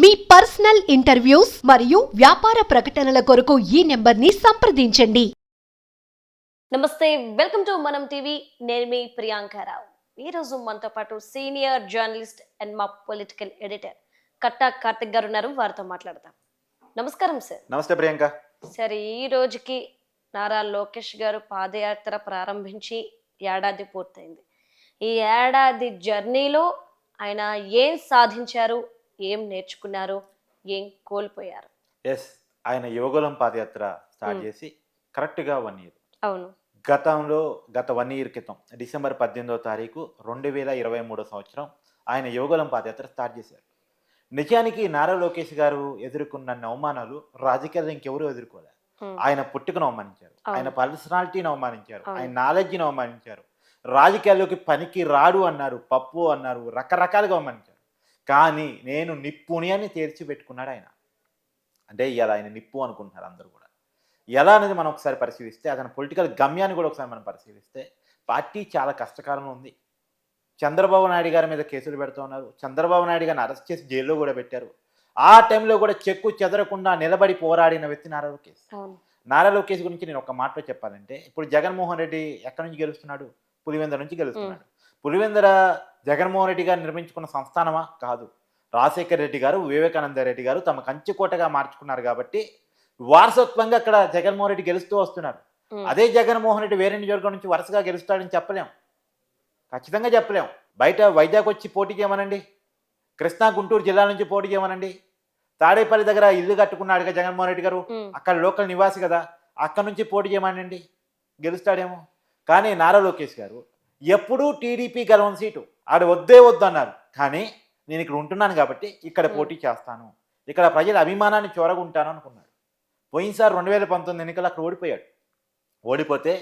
మీ personal interviews మరియు వ్యాపార ప్రకటనల కొరకు ఈ నెంబర్ని సంప్రదించండి. నమస్తే వెల్కమ్ టు మనం టీవీ. నేను మీ ప్రియాంకారావు ఈరోజు మనతో పాటు సీనియర్ జర్నలిస్ట్ అండ్ మా పొలిటికల్ ఎడిటర్ కట్టా కార్తిక్ గారు ఉన్నారు. వారితో మాట్లాడదాం. నమస్కారం సార్. నమస్తే ప్రియాంక. సరే ఈ రోజుకి నారా లోకేష్ గారు పాదయాత్ర ప్రారంభించి ఏడాది పూర్తయింది. ఈ ఏడాది జర్నీలో ఆయన ఏం సాధించారు? ఏం నేర్చుకున్నారు ఏం కోల్పోయారు. ఎస్ ఆయన యోగలం పాదయాత్ర స్టార్ట్ Hmm. చేసి కరెక్ట్గా వన్ ఇయర్ అవును. గతంలో గత వన్ ఇయర్ క్రితం డిసెంబర్ పద్దెనిమిదవ తారీఖు రెండు వేల ఇరవై మూడో సంవత్సరం ఆయన యోగలం పాదయాత్ర స్టార్ట్ చేశారు. నిజానికి నారా లోకేష్ గారు ఎదుర్కొన్న అవమానాలు రాజకీయాలు ఇంకెవరూ ఎదుర్కోలేదు ఉమ్, ఆయన పుట్టుకను అవమానించారు. ఆయన పర్సనాలిటీని అవమానించారు. ఆయన నాలెడ్జ్ని అవమానించారు. రాజకీయాల్లోకి పనికి రాడు అన్నారు పప్పు అన్నారు రకరకాలుగా అవమానించారు. కానీ నేను నిప్పుని అని పెట్టుకున్నాడు ఆయన. అంటే ఇలా ఆయన నిప్పు అనుకుంటున్నారు అందరూ కూడా. ఎలా అనేది మనం ఒకసారి పరిశీలిస్తే అతని పొలిటికల్ గమ్యాన్ని కూడా ఒకసారి మనం పరిశీలిస్తే పార్టీ చాలా కష్టకాలంలో ఉంది. చంద్రబాబు నాయుడు గారి మీద కేసులు పెడుతూ ఉన్నారు. చంద్రబాబు నాయుడు గారిని అరెస్ట్ చేసి జైల్లో కూడా పెట్టారు. ఆ టైంలో కూడా చెక్కు చెదరకుండా నిలబడి పోరాడిన వ్యక్తి నారా లోకేష్. నారా లోకేష్ గురించి నేను ఒక మాటలో చెప్పాలంటే ఇప్పుడు జగన్మోహన్ రెడ్డి ఎక్కడి నుంచి గెలుస్తున్నాడు? పులివెందుల నుంచి గెలుస్తున్నాడు. పులివెందుల జగన్మోహన్ రెడ్డి గారు నిర్మించుకున్న సంస్థానమా? కాదు. రాజశేఖర్ రెడ్డి గారు వివేకానంద రెడ్డి గారు తమ కంచుకోటగా మార్చుకున్నారు కాబట్టి వారసత్వంగా అక్కడ జగన్మోహన్ రెడ్డి గెలుస్తూ వస్తున్నారు. అదే జగన్మోహన్ రెడ్డి వేరే నియోజకవర్గం నుంచి వరుసగా గెలుస్తాడని చెప్పలేం. ఖచ్చితంగా చెప్పలేం. బయట వైజాగ్ వచ్చి పోటీ చేయమనండి. కృష్ణా గుంటూరు జిల్లా నుంచి పోటీ చేయమనండి. తాడేపల్లి దగ్గర ఇల్లు కట్టుకున్నాడుగా జగన్మోహన్ రెడ్డి గారు. అక్కడ లోకల్ నివాసి కదా. అక్కడ నుంచి పోటీ చేయమనండి. గెలుస్తాడేమో. కానీ నారా లోకేష్ గారు ఎప్పుడూ టీడీపీ గెలవని సీటు. ఆడ వద్దే వద్దు అన్నారు. కానీ నేను ఇక్కడ ఉంటున్నాను కాబట్టి ఇక్కడ. పోటీ చేస్తాను. ఇక్కడ ప్రజల అభిమానాన్ని చూరగుంటాను అనుకున్నాడు. పోయినసారి రెండు వేల పంతొమ్మిది ఎన్నికలు అక్కడ ఓడిపోయాడు. ఓడిపోతే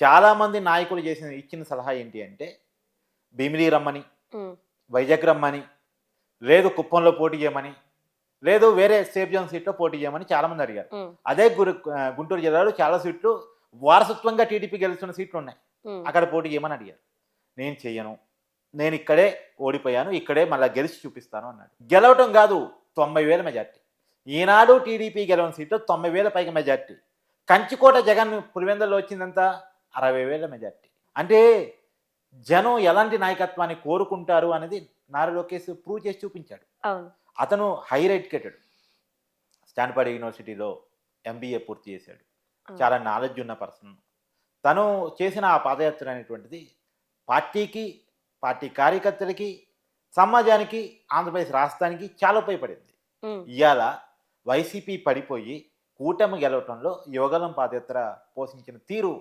చాలామంది నాయకులు చేసిన ఇచ్చిన సలహా ఏంటి అంటే భీమిలి రమ్మని వైజాగ్ రమ్మని లేదు కుప్పంలో పోటీ చేయమని లేదు వేరే సేఫ్ జోన్ సీట్లో పోటీ చేయమని చాలామంది అడిగారు. అదే గురు గుంటూరు జిల్లాలో చాలా సీట్లు వారసత్వంగా టీడీపీ గెలుస్తున్న సీట్లు ఉన్నాయి. అక్కడ పోటీ చేయమని అడిగారు. నేను చెయ్యను. నేను ఇక్కడే ఓడిపోయాను. ఇక్కడే మళ్ళీ గెలిచి చూపిస్తాను అన్నాడు. గెలవటం కాదు తొంభై వేల మెజార్టీ. ఈనాడు టీడీపీ గెలవని సీట్లు తొంభై వేల పైగా మెజార్టీ. కంచికోట జగన్ పులివెందుల్లో వచ్చిందంతా అరవై వేల మెజార్టీ. అంటే జనం ఎలాంటి నాయకత్వాన్ని కోరుకుంటారు అనేది నారా లోకేష్ ప్రూవ్ చేసి చూపించాడు. అతను హైర్ ఎడ్యుకేటెడ్ స్టాన్ఫర్డ్ యూనివర్సిటీలో ఎంబీఏ పూర్తి చేశాడు. చాలా నాలెడ్జ్ ఉన్న పర్సన్. తను చేసిన ఆ పాదయాత్ర అనేటువంటిది పార్టీకి పార్టీ కార్యకర్తలకి సమాజానికి ఆంధ్రప్రదేశ్ రాష్ట్రానికి చాలా ఉపయోగపడింది. ఇవాళ వైసీపీ పడిపోయి కూటమి గెలవటంలో యోగలం పాదయాత్ర పోషించిన తీరు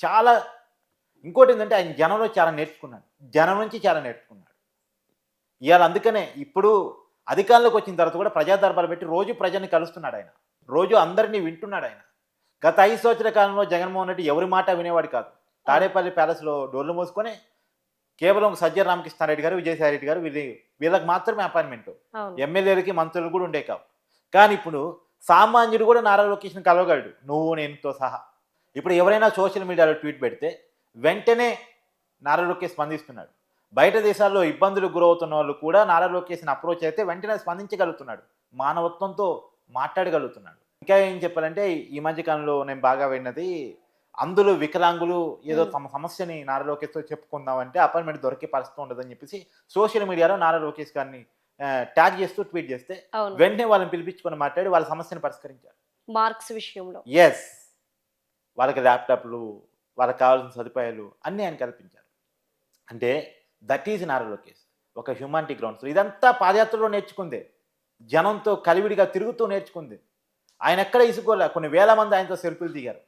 చాలా ఇంకోటి ఏంటంటే ఆయన జనంలో చాలా నేర్చుకున్నాడు. జనం నుంచి చాలా నేర్చుకున్నాడు. ఇవాళ అందుకనే ఇప్పుడు అధికారంలోకి వచ్చిన తర్వాత కూడా ప్రజా దర్బారు పెట్టి రోజు ప్రజల్ని కలుస్తున్నాడు ఆయన. రోజు అందరినీ వింటున్నాడు ఆయన. గత ఐదు సంవత్సరాల కాలంలో జగన్మోహన్ రెడ్డి ఎవరి మాట వినేవాడు కాదు. తాడేపల్లి ప్యాలెస్లో డోర్లు మూసుకొని కేవలం సజ్జల రామకృష్ణారెడ్డి గారు విజయసాయి రెడ్డి గారు వీళ్ళ వీళ్ళకి మాత్రమే అపాయింట్మెంట్. ఎమ్మెల్యేలకి మంత్రులు కూడా ఉండే కావు. కానీ ఇప్పుడు సామాన్యుడు కూడా నారా లోకేష్ని కలవగలడు. నువ్వు నేనుతో సహా. ఇప్పుడు ఎవరైనా సోషల్ మీడియాలో ట్వీట్ పెడితే వెంటనే నారా లోకేష్ స్పందిస్తున్నాడు. బయట దేశాల్లో ఇబ్బందులు గురవుతున్న వాళ్ళు కూడా నారా లోకేష్ని అప్రోచ్ అయితే వెంటనే స్పందించగలుగుతున్నాడు. మానవత్వంతో మాట్లాడగలుగుతున్నాడు. ఇంకా ఏం చెప్పాలంటే ఈ మధ్య కాలంలో నేను బాగా విన్నది అందులో వికలాంగులు ఏదో. తమ సమస్యని నారా లోకేష్తో చెప్పుకుందామంటే అపాయింట్మెంట్ దొరికే పరిస్థితి ఉండదని చెప్పేసి సోషల్ మీడియాలో నారా లోకేష్ గారిని ట్యాగ్ చేస్తూ ట్వీట్ చేస్తే వెంటనే వాళ్ళని పిలిపించుకొని మాట్లాడి వాళ్ళ సమస్యను పరిష్కరించారు. మార్క్స్ విషయంలో. ఎస్ వాళ్ళకి ల్యాప్టాప్లు వాళ్ళకి కావాల్సిన సదుపాయాలు అన్నీ ఆయన కల్పించారు. అంటే దట్ ఈజ్ నారా లోకేష్. ఒక హ్యూమానిటీ గ్రౌండ్స్. ఇదంతా పాదయాత్రలో నేర్చుకుందే. జనంతో కలివిడిగా తిరుగుతూ నేర్చుకుంది. ఆయన ఎక్కడ ఇసుకోలే. కొన్ని వేల మంది ఆయనతో సెల్ఫీలు దిగారు.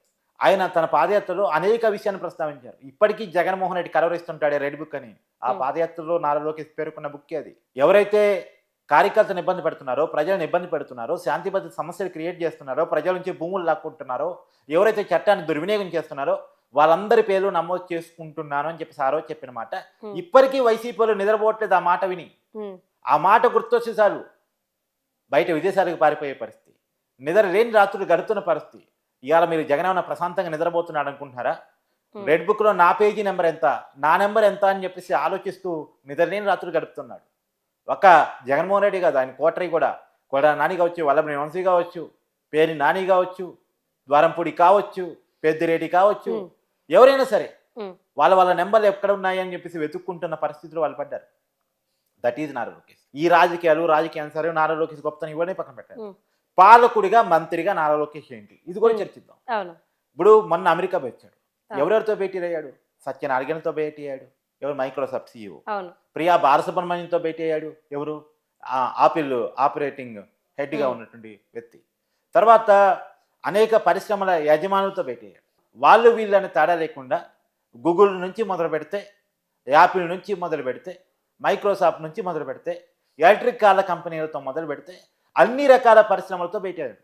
ఆయన తన పాదయాత్రలో అనేక విషయాన్ని ప్రస్తావించారు. ఇప్పటికీ జగన్మోహన్ రెడ్డి కలవరిస్తుంటాడే రెడ్ బుక్ అని. ఆ. పాదయాత్రలో లోకేష్ పేర్కొన్న బుక్ అది. ఎవరైతే కార్యకర్తను ఇబ్బంది పెడుతున్నారో ప్రజలను ఇబ్బంది పెడుతున్నారో శాంతి భద్రత సమస్యలు క్రియేట్ చేస్తున్నారో ప్రజల నుంచి భూములు లాక్కుంటున్నారో ఎవరైతే చట్టాన్ని దుర్వినియోగం చేస్తున్నారో వాళ్ళందరి పేర్లు నమోదు చేసుకుంటున్నాను అని చెప్పి సారో చెప్పిన మాట. ఇప్పటికీ వైసీపీలో నిద్రపోవట్లేదు ఆ మాట విని. ఆ మాట గుర్తొచ్చి చాలు. బయట విదేశాలకు పారిపోయే పరిస్థితి. నిద్ర లేని రాత్రులు గడుపుతున్న పరిస్థితి. ఇవాళ మీరు జగనన్న ప్రశాంతంగా నిద్రపోతున్నాడు అనుకుంటున్నారా? రెడ్ బుక్లో నా పేజీ నెంబర్ ఎంత? నా నెంబర్ ఎంత అని చెప్పేసి ఆలోచిస్తూ నిద్రలేని రాత్రులు గడుపుతున్నాడు. ఒక జగన్మోహన్ రెడ్డి కాదు ఆయన కోటరీ కూడా. కొడా నాని కావచ్చు వల్లభని వంశీ కావచ్చు పేరు నాని కావచ్చు ద్వారంపూడి కావచ్చు పెద్దిరెడ్డి కావచ్చు. ఎవరైనా సరే. వాళ్ళ వాళ్ళ నెంబర్లు ఎక్కడ ఉన్నాయి అని చెప్పేసి వెతుక్కుంటున్న పరిస్థితులు వాళ్ళు పడ్డారు. That is Nara Lokesh. ఈ రాజకీయాలు రాజకీయాలు సరే నారా లోకేష్ గొప్పతనం ఇవన్నీ పక్కన పెట్టారు. పాలకుడిగా మంత్రిగా నారా లోకేష్ ఏంటి? ఇది కూడా. చర్చిద్దాం. ఇప్పుడు మొన్న అమెరికా వచ్చాడు ఆ. ఎవరెవరితో భేటీ అయ్యాడు? సత్యనారాయణతో భేటీ అయ్యాడు. ఎవరు? Microsoft CEO. అవును. ప్రియా బాలసుబ్రహ్మణ్యంతో భేటీ అయ్యాడు. ఎవరు? ఆపిల్ ఆపరేటింగ్ హెడ్గా. ఉన్నటువంటి వ్యక్తి. తర్వాత అనేక పరిశ్రమల యజమానులతో భేటీ అయ్యాడు. వాళ్ళు వీళ్ళని తేడా లేకుండా గూగుల్ నుంచి మొదలు పెడితే యాపిల్ నుంచి మొదలు పెడితే మైక్రోసాఫ్ట్ నుంచి మొదలు పెడితే ఎలక్ట్రిక్ కార్ల కంపెనీలతో మొదలు పెడితే అన్ని రకాల పరిశ్రమలతో అయ్యాడు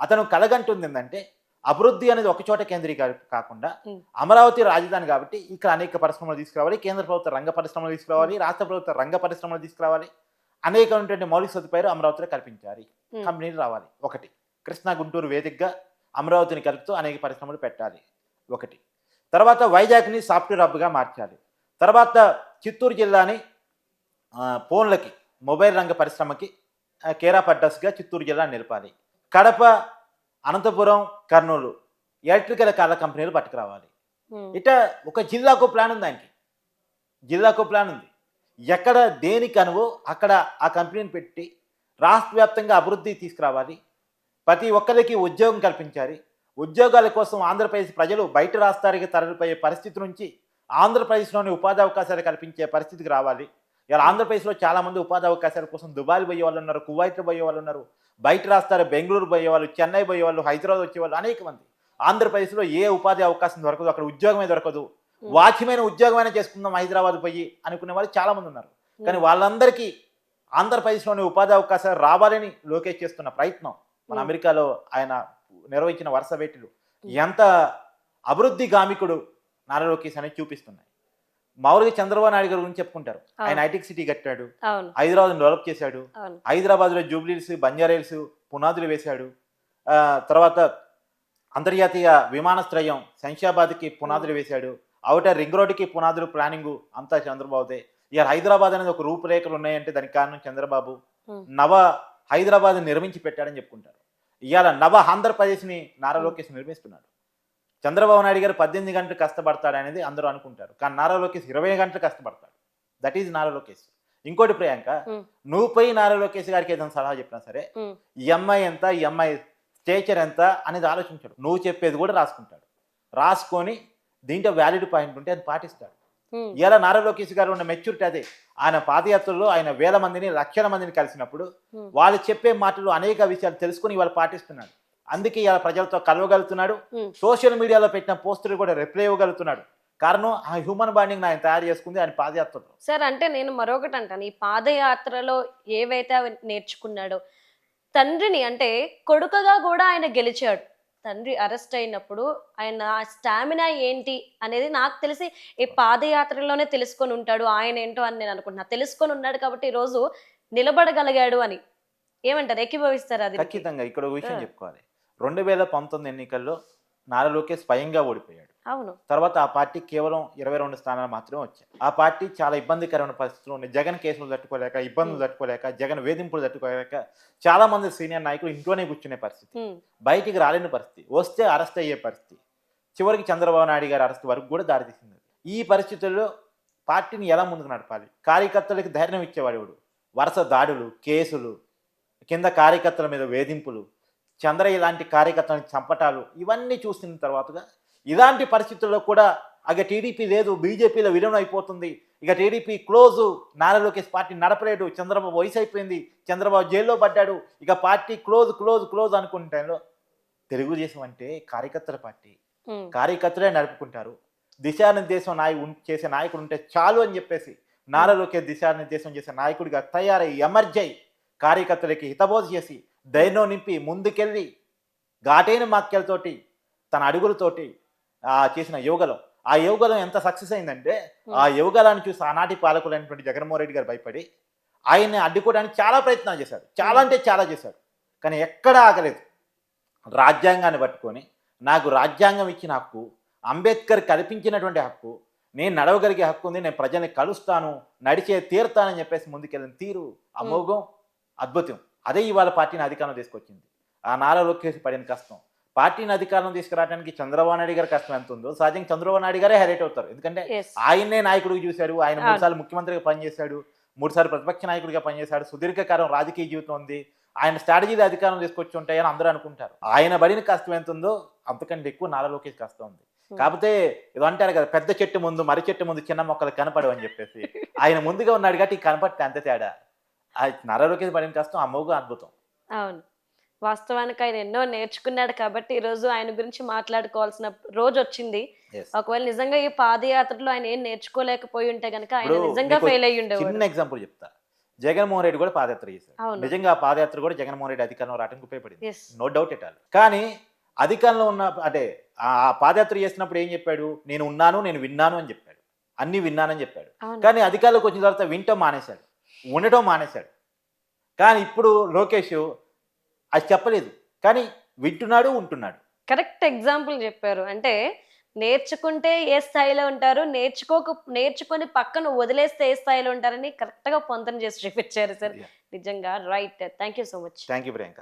అతను కలగంటుంది ఏంటంటే అభివృద్ధి అనేది ఒక చోట కేంద్రీక కాకుండా. అమరావతి రాజధాని కాబట్టి ఇక్కడ అనేక పరిశ్రమలు తీసుకురావాలి కేంద్ర ప్రభుత్వ రంగ పరిశ్రమలు తీసుకురావాలి రాష్ట్ర ప్రభుత్వ రంగ పరిశ్రమలు తీసుకురావాలి. అనేకమైనటువంటి మౌలిక సదుపాయాలు అమరావతిలో కల్పించాలి. కంపెనీలు రావాలి. ఒకటి కృష్ణా గుంటూరు వేదికగా అమరావతిని కలుపుతూ అనేక పరిశ్రమలు పెట్టాలి. ఒకటి తర్వాత వైజాగ్ని సాఫ్ట్వేర్ హబ్గా మార్చాలి. తర్వాత చిత్తూరు జిల్లాని ఫోన్లకి మొబైల్ రంగ పరిశ్రమకి కేరా పడ్డస్గా చిత్తూరు జిల్లా నిలపాలి. కడప అనంతపురం కర్నూలు ఎలక్ట్రికల్ కార్ల కంపెనీలు పట్టుకురావాలి. ఇట ఒక జిల్లాకు ప్లాన్ ఉంది ఆయనకి జిల్లాకు ప్లాన్ ఉంది. ఎక్కడ దేనికి అనువో అక్కడ ఆ కంపెనీని పెట్టి రాష్ట్ర వ్యాప్తంగా అభివృద్ధి తీసుకురావాలి. ప్రతి ఒక్కరికి ఉద్యోగం కల్పించాలి. ఉద్యోగాల కోసం ఆంధ్రప్రదేశ్ ప్రజలు బయట రాష్ట్రానికి తరలిపోయే పరిస్థితి నుంచి ఆంధ్రప్రదేశ్లోని ఉపాధి అవకాశాలు కల్పించే పరిస్థితికి రావాలి. ఇలా ఆంధ్రప్రదేశ్లో చాలామంది ఉపాధి అవకాశాల కోసం దుబాయ్ పోయే వాళ్ళు ఉన్నారు కువైట్ పోయే వాళ్ళు ఉన్నారు బయట రాష్ట్రాలు బెంగళూరు పోయే వాళ్ళు చెన్నై పోయే వాళ్ళు హైదరాబాద్ వచ్చే వాళ్ళు అనేక మంది. ఆంధ్రప్రదేశ్లో ఏ ఉపాధి అవకాశం దొరకదు అక్కడ ఉద్యోగమే దొరకదు. వాచ్యమైన ఉద్యోగమైనా చేసుకుందాం హైదరాబాద్ పోయి అనుకునే వాళ్ళు చాలా మంది ఉన్నారు. కానీ వాళ్ళందరికీ ఆంధ్రప్రదేశ్లోని ఉపాధి అవకాశాలు రావాలని లోకేష్ చేస్తున్న ప్రయత్నం మన. అమెరికాలో ఆయన నిర్వహించిన వరుస ఎంత అభివృద్ధి గామికుడు నారా లోకేష్ అనేది చూపిస్తున్నాయి. మామూలుగా చంద్రబాబు నాయుడు గారి గురించి చెప్పుకుంటారు. ఆయన. ఐటెక్ సిటీ కట్టాడు. హైదరాబాద్ డెవలప్ చేశాడు. అవును. హైదరాబాద్లో జూబ్లీహిల్స్ బంజారాహిల్స్ పునాదులు వేశాడు. ఆ, తర్వాత అంతర్జాతీయ విమానాశ్రయం శంషాబాద్కి పునాదులు వేశాడు. అవుటర్ రింగ్ రోడ్డుకి పునాదులు ప్లానింగ్ అంతా చంద్రబాబుదే. ఇక హైదరాబాద్ అనేది ఒక రూపురేఖలు ఉన్నాయంటే దానికి కారణం చంద్రబాబు. నవ హైదరాబాద్ నిర్మించి పెట్టాడని చెప్పుకుంటారు. ఇవాళ నవ ఆంధ్రప్రదేశ్ని నారా లోకేష్ నిర్మిస్తున్నాడు. చంద్రబాబు నాయుడు గారు పద్దెనిమిది గంటలు కష్టపడతాడు అనేది అందరూ అనుకుంటారు కానీ నారా లోకేష్ ఇరవై గంటలు కష్టపడతాడు దట్ ఈజ్ నారా లోకేష్ ఇంకోటి ప్రియాంక. నువ్వు పోయి నారా లోకేష్ గారికి ఏదైనా సలహా చెప్పినా సరే ఉమ్. ఈ అమ్మాయి ఎంత ఈ అమ్మాయి స్టేచర్ ఎంత అనేది ఆలోచించాడు నువ్వు చెప్పేది కూడా రాసుకుంటాడు రాసుకొని దీంట్లో వ్యాలిడ్ పాయింట్ ఉంటే అది పాటిస్తాడు. ఇలా నారా లోకేష్ గారు ఉన్న మెచ్యూరిటీ అదే ఆయన పాదయాత్రలో ఆయన వేల మందిని లక్షల మందిని కలిసినప్పుడు. వాళ్ళు చెప్పే మాటలు అనేక విషయాలు తెలుసుకొని ఇవాళ పాటిస్తున్నాడు అందుకే ఇలా ప్రజలతో కలవగలుగుతున్నాడు. సోషల్ మీడియాలో పెట్టిన పోస్టులు కూడా రిప్లై ఇవ్వగలుగుతున్నాడు. కారణం ఆ హ్యూమన్ బాండింగ్ ఆయన తయారు చేసుకుంది ఆయన పాదయాత్రలో. సార్ అంటే నేను మరొకటి అంటాను. ఈ పాదయాత్రలో ఏవైతే నేర్చుకున్నాడో తండ్రిని అంటే కొడుకగా కూడా ఆయన గెలిచాడు. తండ్రి అరెస్ట్ అయినప్పుడు ఆయన స్టామినా ఏంటి అనేది నాకు తెలిసి ఈ పాదయాత్రలోనే తెలుసుకొని ఉంటాడు. ఆయన ఏంటో అని నేను అనుకుంటున్నా. తెలుసుకొని ఉన్నాడు కాబట్టి ఈ రోజు నిలబడగలిగాడు అని. ఏమంటారు? ఏకీభవిస్తారు అది? ఖచ్చితంగా. ఇక్కడ విషయం. చెప్పుకోవాలి. రెండు వేల పంతొమ్మిది ఎన్నికల్లో నారా లోకేష్ స్వయంగా ఓడిపోయాడు. అవును. తర్వాత ఆ పార్టీ కేవలం ఇరవై రెండు స్థానాలు మాత్రమే వచ్చాయి. ఆ పార్టీ చాలా ఇబ్బందికరమైన పరిస్థితులు ఉన్నాయి. జగన్ కేసులు తట్టుకోలేక ఇబ్బందులు. తట్టుకోలేక జగన్ వేధింపులు తట్టుకోలేక చాలా మంది సీనియర్ నాయకులు ఇంట్లోనే కూర్చునే పరిస్థితి. బయటికి రాలేని పరిస్థితి. వస్తే అరెస్ట్ అయ్యే పరిస్థితి. చివరికి చంద్రబాబు నాయుడు గారి అరెస్ట్ వరకు కూడా దారితీసింది. ఈ పరిస్థితుల్లో పార్టీని ఎలా ముందుకు నడపాలి? కార్యకర్తలకు ధైర్యం ఇచ్చేవాడు వరుస దాడులు కేసులు కింద కార్యకర్తల మీద వేధింపులు చంద్రయ్య లాంటి కార్యకర్తలను చంపటాలు ఇవన్నీ చూసిన తర్వాతగా ఇలాంటి పరిస్థితుల్లో కూడా అగ టీడీపీ లేదు బీజేపీలో విలీనం అయిపోతుంది. ఇక TDP close Nara Lokesh party నడపలేడు చంద్రబాబు వయసు అయిపోయింది చంద్రబాబు జైల్లో పడ్డాడు. ఇక పార్టీ క్లోజ్ క్లోజ్ క్లోజ్ అనుకునే టైంలో తెలుగుదేశం అంటే కార్యకర్తల పార్టీ. కార్యకర్తలే నడుపుకుంటారు. దిశానిర్దేశం నాయ చేసే నాయకుడు ఉంటే చాలు అని చెప్పేసి నారా లోకేష్ దిశానిర్దేశం చేసే నాయకుడిగా తయారై ఎమర్జై కార్యకర్తలకి హితబోధ చేసి ధైర్యం నింపి ముందుకెళ్ళి ఘాటైన వాక్యాలతోటి తన అడుగులతోటి ఆ చేసిన యోగలం. ఆ యోగలం ఎంత సక్సెస్ అయిందంటే ఆ యోగలాన్ని చూసి ఆనాటి పాలకులైనటువంటి జగన్మోహన్ రెడ్డి గారు భయపడి ఆయన్ని అడ్డుకోవడానికి చాలా ప్రయత్నాలు చేశాడు చాలా అంటే చాలా చేశాడు కానీ ఎక్కడా ఆగలేదు. రాజ్యాంగాన్ని పట్టుకొని నాకు రాజ్యాంగం ఇచ్చిన హక్కు అంబేద్కర్ కల్పించినటువంటి హక్కు నేను నడవగలిగే హక్కు ఉంది నేను ప్రజల్ని కలుస్తాను నడిచే తీరుతానని చెప్పేసి ముందుకెళ్ళిన తీరు అమోఘం. అద్భుతం. అదే ఇవాళ పార్టీని అధికారంలో తీసుకొచ్చింది. ఆ నారా లోకేష్ పడిన కష్టం. పార్టీని అధికారంలో తీసుకురావడానికి చంద్రబాబు నాయుడు గారి కష్టం ఎంత ఉందో సహజంగా చంద్రబాబు నాయుడు గారే హైలైట్ అవుతారు. ఎందుకంటే ఆయన్నే నాయకుడిగా చూశాడు ఆయన అవును. మూడు సార్లు ముఖ్యమంత్రిగా పనిచేశాడు మూడు సార్లు ప్రతిపక్ష నాయకుడిగా పనిచేశాడు సుదీర్ఘకాలం రాజకీయ జీవితం ఉంది. ఆయన స్ట్రాటజీలు అధికారం తీసుకొచ్చి ఉంటాయని అందరూ అనుకుంటారు. ఆయన పడిన కష్టం ఎంత ఉందో అంతకంటే ఎక్కువ నారా లోకేష్ కష్టం ఉంది. కాకపోతే ఇది అంటారు కదా పెద్ద చెట్టు ముందు మర్రి చెట్టు ముందు చిన్న మొక్కలు కనపడవు అని చెప్పేసి. ఆయన ముందుగా ఉన్నాడు కాబట్టి ఈ కనపడితే అంత తేడా. ఆ నారా లోకేష్ పడిన కష్టం అమ్మవుగా అద్భుతం. అవును. వాస్తవానికి ఆయన ఎన్నో నేర్చుకున్నాడు కాబట్టి ఈ రోజు ఆయన గురించి మాట్లాడుకోవాల్సిన రోజు వచ్చింది. ఒకవేళ నిజంగా ఈ పాదయాత్రలో ఆయన ఏం నేర్చుకోలేకపోయి ఉంటే గనక ఆయన నిజంగా ఫెయిల్ అయ్యి ఉండేవాడు చిన్న ఎగ్జాంపుల్ చెప్తా. జగన్మోహన్ రెడ్డి కూడా పాదయాత్ర అవును. నిజంగా ఆ పాదయాత్ర కూడా జగన్మోహన్ రెడ్డి అధికారంలో రావడానికి ఉపయోగపడింది. నో డౌట్ ఎట్ ఆల్ కానీ అధికారంలో ఉన్న అంటే ఆ పాదయాత్ర చేసినప్పుడు ఏం చెప్పాడు? నేను ఉన్నాను నేను విన్నాను అని చెప్పాడు. అన్ని విన్నానని చెప్పాడు. కానీ అధికారంలోకి వచ్చిన తర్వాత వింటం మానేశాడు. ఉండటం మానేశాడు. కానీ ఇప్పుడు లోకేష్ అది చెప్పలేదు. కానీ వింటున్నాడు ఉంటున్నాడు. కరెక్ట్ ఎగ్జాంపుల్ చెప్పారు. అంటే నేర్చుకుంటే ఏ స్థాయిలో ఉంటారు నేర్చుకోక నేర్చుకొని పక్కన వదిలేస్తే ఏ స్థాయిలో ఉంటారని కరెక్ట్గా పొందన చేసి చూపించారు సార్. నిజంగా right. Thank you so much. Thank you Priyanka.